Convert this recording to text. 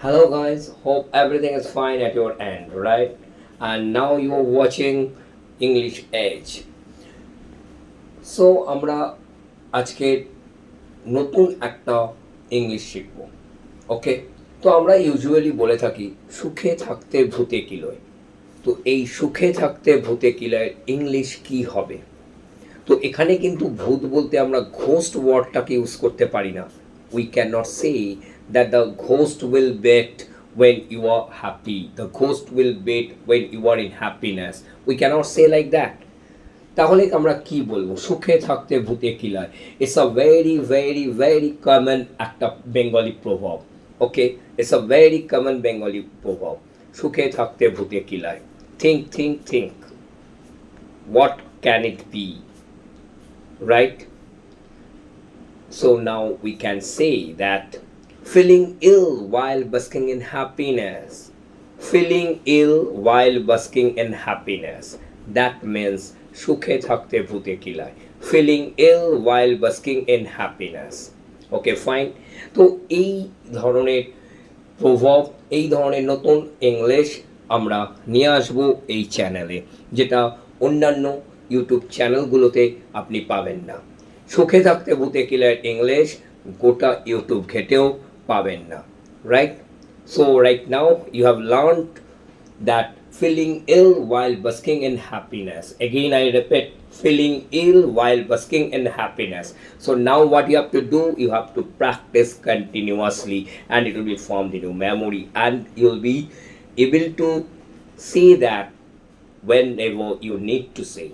Hello, guys. Hope everything is fine at your end, right? And now you are watching English Edge. So আমরা আজকে নতুন একটা English শিখব ওকে তো আমরা ইউজুয়ালি বলে থাকি সুখে থাকতে ভূতে কিলোয় তো এই সুখে থাকতে ভূতে কিলোয় ইংলিশ কি হবে তো এখানে কিন্তু ভূত বলতে আমরা ঘোস্ট ওয়ার্ডটাকে ইউজ করতে পারি না we can not say That the ghost will bet when you are happy the ghost will bait when you are in happiness we cannot say like that তাহলে আমরা কি বলবো সুখে থাকতে ভূতে কিলায় it's a very very very common একটা Bengali প্রভাব okay it's a very common Bengali প্রভাব সুখে থাকতে ভূতে কিলায় think think think what can it be right? So now we can say that feeling ill while basking in happiness, feeling ill while basking in happiness, that means সুখে থাকতে ভূতে কিলায় feeling ill while basking in happiness okay fine তো এই ধরনের প্রভাব এই ধরনের নতুন ইংলিশ আমরা নিয়ে আসব এই চ্যানেলে যেটা অন্যান্য ইউটিউব চ্যানেলগুলোতে আপনি পাবেন না। সুখে থাকতে ভূতে কিলার ইংলিশ গোটা ইউটিউব ঘেটেও পাবেন না right so right now you have learn that feeling ill while basking in happiness. Again, I repeat, feeling ill while basking in happiness. So now what you have to do, you have to practice continuously and it will be formed in your memory and you'll be able to say that whenever you need to say.